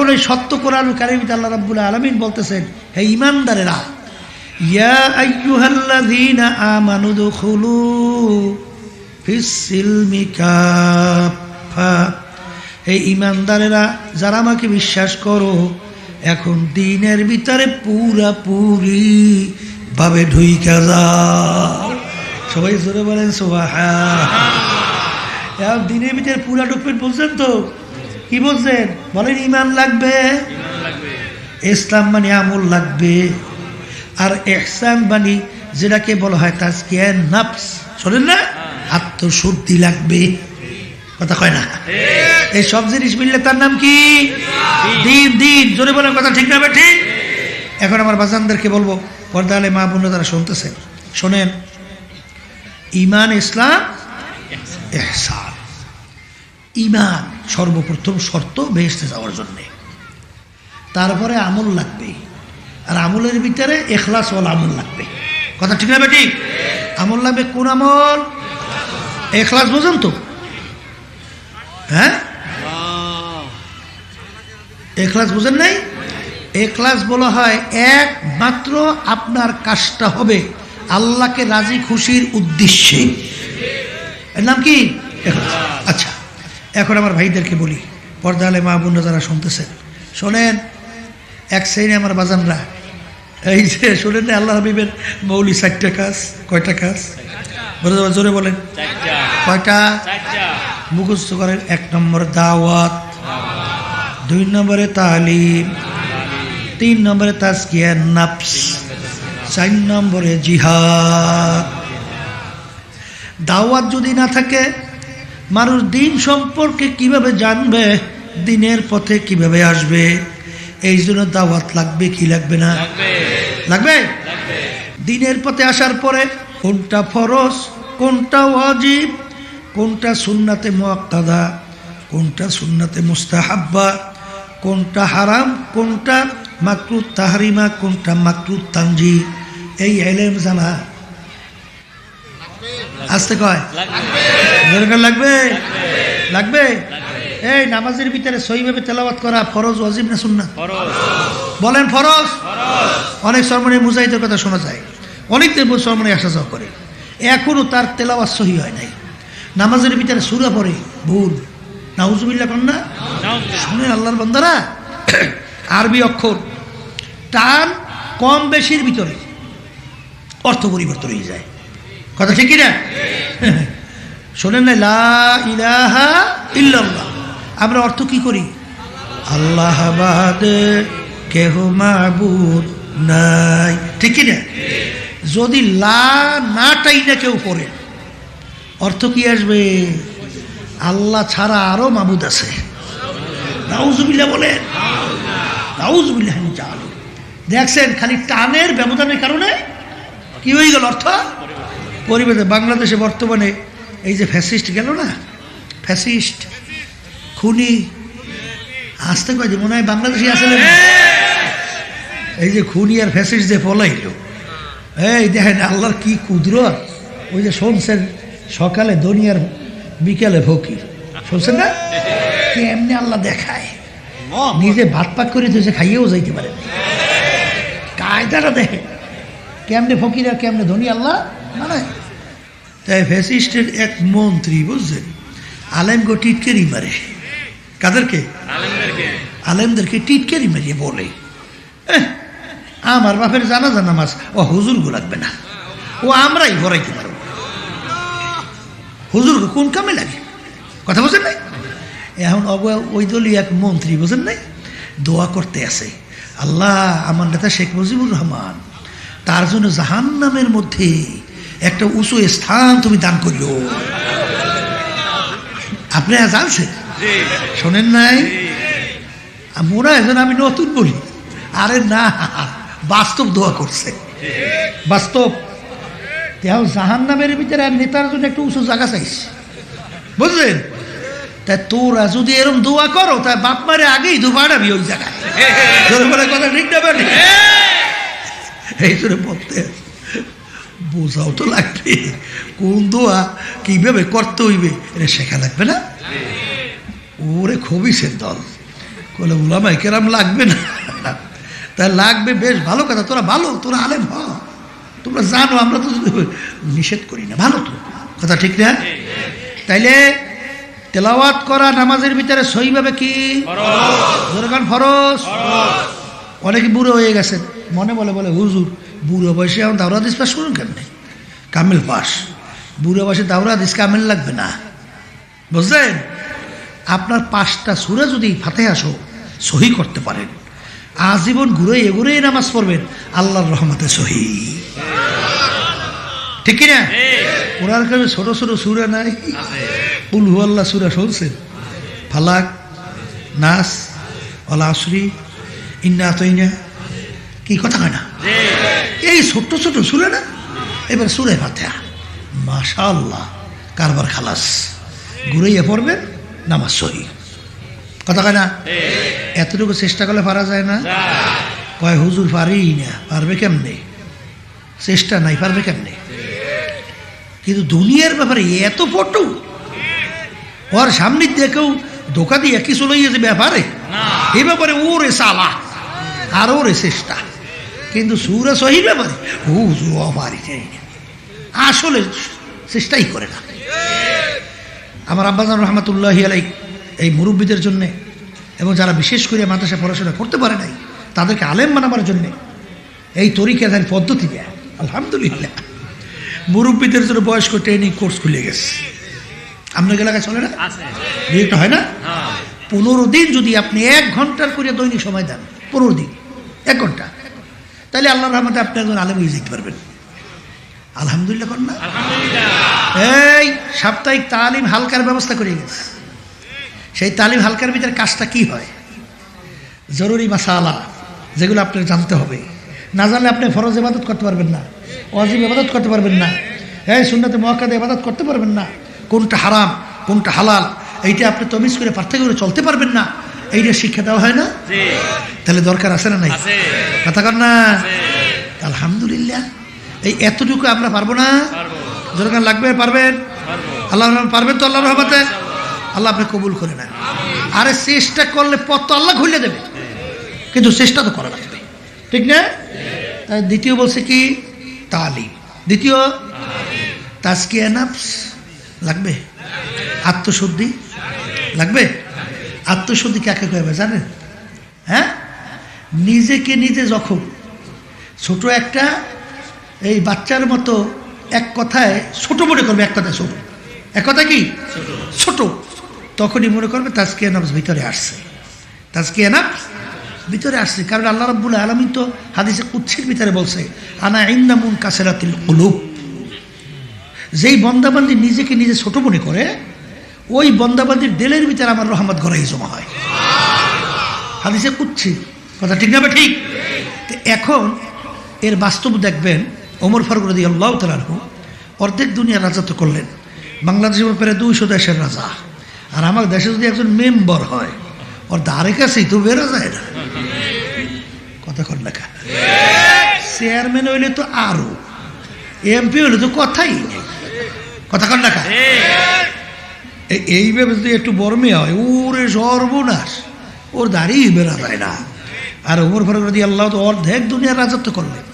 এখন এই সত্য কোরআন কারিমিতে আল্লাহ রাব্বুল আলমিন বলতেছেন, হে ইমানদারেরা হে ইমানদারেরা যারা আমাকে বিশ্বাস করো, এখন দিনের ভিতরে পুরা পুরি ভাবে ঢুইকা যাও। সবাই জোরে বলেন সোহা এখন দিনের ভিতরে পুরা ঢুকবেন বলছেন তো? কি বলছেন? বলেন ইমান লাগবে। ইসলাম মানে আমল লাগবে। আর এহসান মানে যেটাকে বলা হয় তাজকিয়া নাফস। শোনেন না? আত্মশুদ্ধি লাগবে। কথা কয় না? এই সব জিনিস মিললে তার নাম কি? দিন। দিন জোরে বলেন কথা ঠিক না ঠিক? এখন আমার বাজানদেরকে বলব পর্দা আলে মা বোন তারা শুনতেছেন শোনেন। ইমান ইসলাম এহসান ইমান সর্বপ্রথম শর্ত বেহেস্তে যাওয়ার জন্যে। তারপরে আমল লাগবে। আর আমলের ভিতরে এখলাস ওয়াল আমল লাগবে। কথা ঠিক না বেটি আমল লাগবে কোন আমল? এখলাস বোঝেন তো? হ্যাঁ? এখলাস বোঝেন নাই? এখলাস বলা হয় একমাত্র আপনার কাজটা হবে আল্লাহকে রাজি খুশির উদ্দেশ্যে। এর নাম কি? আচ্ছা। এখন আমার ভাইদেরকে বলি পর্দা আলে মা বোনরা যারা শুনতেছেন শোনেন এক শ্রেণি আমার বাজানরা এই যে শোনেন না আল্লাহ হাবিবের মৌলি চারটা কাজ কয়টা কাজ? বলে জোরে বলেন। কয়টা? মুখস্থ করেন এক নম্বর দাওয়াত দুই নম্বরে তালিম তিন নম্বরে তাজকিয়া নাফস চার নম্বরে জিহাদ। দাওয়াত যদি না থাকে মানুষ দিন সম্পর্কে কীভাবে জানবে? দিনের পথে কীভাবে আসবে? এই জন্য দাওয়াত লাগবে কি লাগবে না? লাগবে। দিনের পথে আসার পরে কোনটা ফরজ কোনটা ওয়াজিব কোনটা সুন্নাতে মুআক্কাদা কোনটা সুন্নাতে মুস্তাহাব্বা কোনটা হারাম কোনটা মাকরু তাহারিমা কোনটা মাকরু তানজি এই এলেম জানা আসতে কয়? লাগবে। লাগবে? এই নামাজের ভিতরে সহিভাবে তেলাওয়াত করা ফরজ ওয়াজিব না শুননা বলেন ফরজ? অনেক সরমনে মুজাহিদের কথা শোনা যায়। অনেক দেব সরমনে আসা যাওয়া করে। এখনও তার তেলাওয়াত সহি হয় নাই। নামাজের ভিতরে সুরা পড়ে ভুল। নাউজুবিল্লা কন্যা শুনে আল্লাহর বন্দারা। আরবি অক্ষর। টান কম বেশির ভিতরে অর্থ পরিবর্তন হয়ে যায়। কথা ঠিক না শোনেন লা ইল্লাল্লাহ। আমরা অর্থ কি করি? আল্লাহ বাদে কেহ মাবুদ নাই। ঠিক না যদি লা নাটাই না কেউ পড়ে অর্থ কি আসবে? আল্লাহ ছাড়া আরও মাবুদ আছে। বলেন। দেখছেন, খালি টানের ব্যবধানের কারণে কি হয়ে গেল অর্থ? পরিবেশে বাংলাদেশে বর্তমানে এই যে ফ্যাসিস্ট গেল না? ফ্যাসিস্ট, খুনি, আসতে কয় যে মনে হয় বাংলাদেশি আসলে এই যে খুনি আর ফ্যাসিস্ট যে পলাইল। এই দেখেন আল্লাহর কি কুদরত। ওই যে শুনছেন, সকালে দুনিয়ার বিকেলে ফকির। শুনছেন না? এমনি আল্লাহ দেখায়। নিজে ভাত পাক করে তুই খাইয়েও যাইতে পারে কায়দাটা দেখে কেমনে ফকির আর কেমনে ধনী আল্লাহ? মানে তাই ফ্যাসিস্টের এক মন্ত্রী বুঝছেন আলেমগো টিটকেরি মারে। কাদেরকে? আলেমদেরকে। টিটকেরি মারিয়ে বলে। "এহ, আমার বাপের জানা জানা মাছ ও হুজুরগো লাগবে না। ও আমরাই ভরাইতে পারব। হুজুর কোন কামে লাগে? কথা বোঝেন নাই? এখন অব- ওই দলীয় এক মন্ত্রী বোঝেন নাই? দোয়া করতে আছে। আল্লাহ আমার নেতা শেখ মুজিবুর রহমান তার জন্য জাহান নামের মধ্যে একটা উঁচু স্থান তুমি দান করিও আপনি জানছেন শোনেন নাই? মোরা যেন আমি নতুন বলি। আরে না বাস্তব দোয়া করছে। বাস্তব। তেও জাহান নামের ভিতরে আর নেতার জন্য একটু উঁচু জায়গা চাইছে। বুঝলেন? তাই তোরা যদি এরম দোয়া করো তাই বাপ মারে আগেই দু বাড়াবি ওই জায়গায়। কথা ঠিক না? এই জন্য বলতে। বোঝাও তো লাগবে। কোন দোয়া কীভাবে করতে হইবে, এটা শেখা লাগবে না? ওরে খবিসের দল। বলে উলামাই কেরাম লাগবে না। তা লাগবে বেশ, ভালো কথা, তোরা ভালো, তোরা আলেম হ। তোমরা জানো, আমরা তো নিষেধ করি না, ভালো তো। কথা ঠিক না? তাইলে তেলাওয়াত করা নামাজের ভিতরে সইভাবে কি? ফরজ? অনেকে বুড়ো হয়ে গেছে। মনে বলে বলে, হুজুর, বুড়ো বয়সে এখন দাওরা দিস পাস করুন কেমনি কামিল পাস বুড়ো বয়সে দাওরা দিস কামিল লাগবে না। বুঝলেন? আপনার পাঁচটা সুরে যদি ফাতে আসো সহি করতে পারেন, আজীবন ঘুরে এগুড়ে নামাজ পড়বেন, আল্লাহর রহমতে সহি। ঠিক কিনা? ওনার কাছে ছোট ছোট সুরে নাই? উলহু আল্লাহ সুরা শুনছেন? ফালাক, নাস অলাশ্রী ইন্না তৈনা কি কথা হয় না? এই ছোট্ট ছোট সুরে না? এবার সুরে ফাতেহা মাশা আল্লাহ কারবার খালাস। ঘুরাইয়া পড়বেন নামাজ সহি। কথা কয় না? এতটুকু চেষ্টা করলে পারা যায় না? কয় হুজুর পারি না। পারবে কেমনে? চেষ্টা নাই পারবে কেমনে? কিন্তু দুনিয়ার ব্যাপারে এত ফটো ওর সামনে দেখেও ধোকা দিয়ে কিছু লইয়েছে ব্যাপারে? এই ব্যাপারে ওরে সালা। আর ওরে চেষ্টা। কিন্তু সুরে সহি ব্যাপারে ও পারি আসলে চেষ্টাই করে না। আমার আব্বাজান রহমতুল্লাহ আলাই এই মুরব্বীদের জন্যে এবং যারা বিশেষ করে মাদ্রাসা পড়াশোনা করতে পারে নাই তাদেরকে আলেম বানাবার জন্যে এই তরিকা তার পদ্ধতি দেয়। আলহামদুলিল্লাহ। মুরব্বীদের জন্য বয়স্ক ট্রেনিং কোর্স খুলে গেছে। আপনার এলাকায় চলে না? বিয়েটা হয় না? পনেরো দিন যদি আপনি এক ঘণ্টার করে দৈনিক সময় দেন পনেরো দিন এক ঘণ্টা। তাহলে আল্লাহ রহমতে আপনি একজন আলেম হয়ে যেতে পারবেন। আলহামদুলিল্লাহ কর না। এই, সাপ্তাহিক তালিম হালকার ব্যবস্থা করে গেছে। সেই তালিম হালকার ভিতরে কাজটা কি হয়? জরুরি মাসালা, যেগুলো আপনার জানতে হবে। না জানলে আপনি ফরজ ইবাদত করতে পারবেন না অজিব ইবাদত করতে পারবেন না, এই সুন্নতে মহাকাদে ইবাদত করতে পারবেন না। কোনটা হারাম, কোনটা হালাল, এইটা আপনি তমিজ করে পার্থক্য করে চলতে পারবেন না। এইটা শিক্ষা দেওয়া হয় না? তাহলে দরকার আছে না নাই? কথা কর না? আলহামদুলিল্লাহ। এই এতটুকু আমরা পারব না? দরকার লাগবে পারবেন। আল্লাহ পারবেন তো আল্লাহ রহমতে? আল্লাহ আপনি কবুল করে নেন। আরে চেষ্টা করলে পথ তো আল্লাহ খুলে দেবে। কিন্তু চেষ্টা তো করা লাগবে। ঠিক না? তাই দ্বিতীয় বলছে কি? তালিম। দ্বিতীয়? তাজকিয়া নাফস। লাগবে? আত্মশুদ্ধি। লাগবে? আত্মশুদ্ধি কাকে কবে জানেন? হ্যাঁ? নিজেকে নিজে যখন ছোট একটা এই বাচ্চার মতো এক কথায় ছোট মনে করবে এক কথায় ছোট। এক কথা কি? ছোট। তখনই মনে করবে তাজকে নাফস ভিতরে আসছে। তাজকে নাফস ভিতরে আসছে। কারণ আল্লাহ রব্বুল আলমী তো হাদিসে কুচ্ছির ভিতরে বলছে আনা ইন্দামুন কাসেরাতিল কুলুব। যেই বন্দাবান্দি নিজেকে নিজে ছোট মনে করে ওই বন্দাবান্দির দেলের ভিতরে আমার রহমত গড়াই জমা হয়। হাদিসে কুচ্ছি কথা ঠিক না ঠিক? এখন এর বাস্তব দেখবেন ওমর ফারুক রদি আল্লাহ তালু অর্ধেক দুনিয়ার রাজত্ব করলেন। বাংলাদেশের ব্যাপারে দুইশো দেশের রাজা। আর আমার দেশে যদি একজন মেম্বার হয় ওর দ্বারে কাছেই তো বেরো যায় না কথা কর লেখা চেয়ারম্যান হইলে তো আরও, এমপি হইলে তো কথাই কথা কর লেখা এইভাবে যদি একটু বর্মে হয়। ওরে সর্বনাশ। ওর দাঁড়িয়ে বেড়া যায় না। আর ওমর ফারুক রাজি আল্লাহ তো অর্ধেক দুনিয়ার রাজত্ব করলেন।